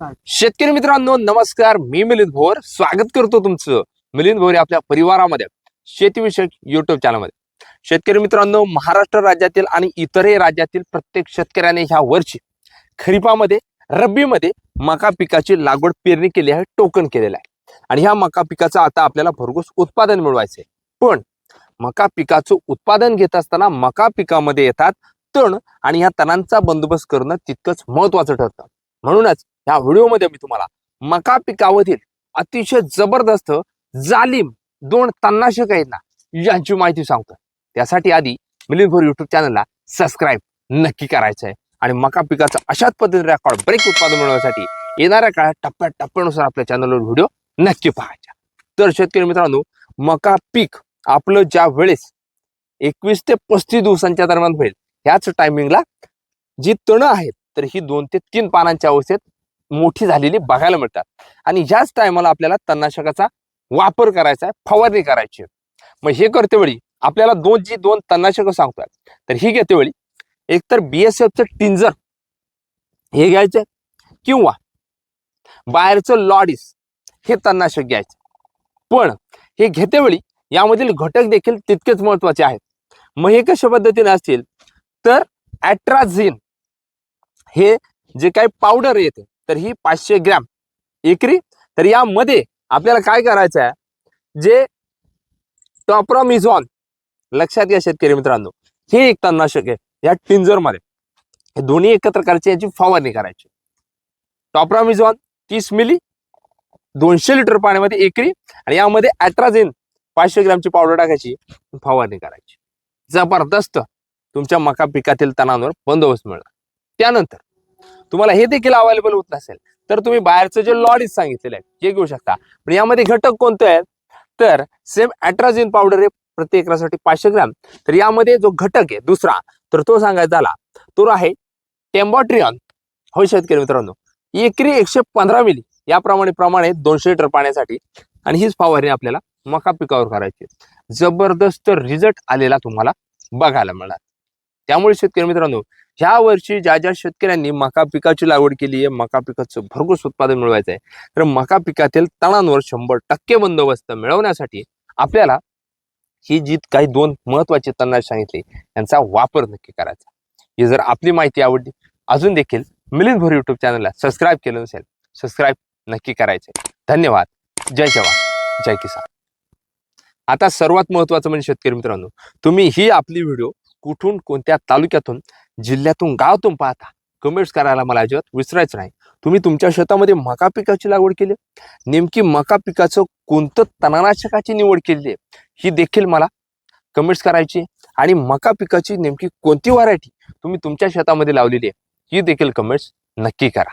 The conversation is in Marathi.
शेतकरी मित्रांनो नमस्कार. मी मिलिंद भोर. स्वागत करतो तुमचं मिलिंद भोर आपल्या परिवारामध्ये शेतीविषयक युट्यूब चॅनलमध्ये शेतकरी मित्रांनो महाराष्ट्र राज्यातील आणि इतरही राज्यातील प्रत्येक शेतकऱ्याने ह्या वर्षी खरीपामध्ये रब्बीमध्ये मका पिकाची लागवड पेरणी केली आहे टोकन केलेलं आहे. आणि ह्या मका पिकाचं आता आपल्याला भरघोस उत्पादन मिळवायचं आहे पण मका पिकाचं उत्पादन घेत असताना मका पिकामध्ये येतात तण आणि ह्या तणांचा बंदोबस्त करणं तितकंच महत्वाचं ठरतं. म्हणूनच या व्हिडिओमध्ये मी तुम्हाला मका पिकावरील अतिशय जबरदस्त जालिम दोन तन्नाशक आहेत ना यांची माहिती सांगतो. त्यासाठी आधी मिलिंद भोर युट्यूब चॅनलला सबस्क्राईब नक्की करायचं आहे. आणि मका पिकाचं अशाच पद्धतीने रेकॉर्ड ब्रेक उत्पादन मिळवण्यासाठी येणाऱ्या काळात टप्प्या टप्प्यानुसार आपल्या चॅनलवर व्हिडिओ नक्की पाहायचा तर शेतकरी मित्रांनो मका पीक आपलं ज्या वेळेस एकवीस ते पस्तीस दिवसांच्या दरम्यान होईल ह्याच टायमिंगला जी तणं आहेत तर ही दोन ते तीन पानांच्या अवस्थेत मोठी झालेली बघायला मिळतात. आणि ह्याच टायमाला आपल्याला तणनाशकाचा वापर करायचा आहे फवारणी करायची आहे. मग हे करतेवेळी आपल्याला दोन जी दोन तणनाशकं सांगतोय. तर ही घेतेवेळी एकतर बीएसएफचं टिंजर हे घ्यायचं किंवा बाहेरचं लॉडिस हे तणनाशक घ्यायचं. पण हे घेतेवेळी यामधील घटक देखील तितकेच महत्त्वाचे आहेत. मग हे कशा पद्धतीने असतील? तर ॲट्राझिन हे जे काही पावडर येते तर ही पाचशे ग्रॅम. एकरी? तर यामध्ये आपल्याला काय करायचं आहे? जे टॉप्रॉमिझॉन लक्षात घ्या शेतकरी मित्रांनो हे एक तणनाशक आहे या टिंजरमध्ये हे दोन्ही एकत्र करायचे याची फवारणी करायची. टॉप्रॉमिझॉन तीस मिली दोनशे लिटर पाण्यामध्ये एकरी आणि यामध्ये ॲट्राझिन पाचशे ग्रॅमची पावडर टाकायची फवारणी करायची. जबरदस्त तुमच्या मका पिकातील तणांवर बंदोबस्त मिळणार. त्यानंतर तुम्हाला हे देखील अवेलेबल होत नसेल तर तुम्ही बाहेरचं जे लॉडीज सांगितलेलं आहे जे घेऊ शकता. पण यामध्ये घटक कोणते आहेत? तर सेम अॅट्राझिन पावडर आहे प्रति एकरासाठी पाचशे ग्रॅम. तर यामध्ये जो घटक आहे दुसरा तर तो सांगायचा झाला तो आहे टेम्बॉट्रियॉन. हो शेतकरी मित्रांनो एकरी एकशे पंधरा मिली याप्रमाणे प्रमाणे दोनशे लिटर पाण्यासाठी. आणि हीच फवारणी आपल्याला मका पिकावर करायची जबरदस्त रिझल्ट आलेला तुम्हाला बघायला मिळणार. त्यामुळे शेतकरी मित्रांनो ह्या वर्षी ज्या ज्या शेतकऱ्यांनी मका पिकाची लागवड केली आहे मका पिकाचं भरघोस उत्पादन मिळवायचं आहे तर मका पिकातील तणांवर शंभर टक्के बंदोबस्त मिळवण्यासाठी आपल्याला ही जी काही दोन महत्त्वाचे तणांश सांगितले यांचा वापर नक्की करायचा. ही जर आपली माहिती आवडली अजून देखील मिलिंद भोर युट्यूब चॅनलला सबस्क्राईब केलं नसेल सबस्क्राईब नक्की करायचे धन्यवाद. जय जवान. जय किसान. आता सर्वात महत्वाचं म्हणजे शेतकरी मित्रांनो तुम्ही ही आपली व्हिडिओ कुठून कोणत्या तालुक्यातून जिल्ह्यातून गावातून पाहता. कमेंट्स करायला मला अजिबात विसरायचं नाही. तुम्ही तुमच्या शेतामध्ये मका पिकाची लागवड केली? नेमकी मका पिकाचं कोणतं तणनाशकाची निवड केली आहे? ही देखील मला कमेंट्स करायची आणि मका पिकाची नेमकी कोणती व्हरायटी तुम्ही तुमच्या शेतामध्ये लावलेली आहे? ही देखील कमेंट्स नक्की करा.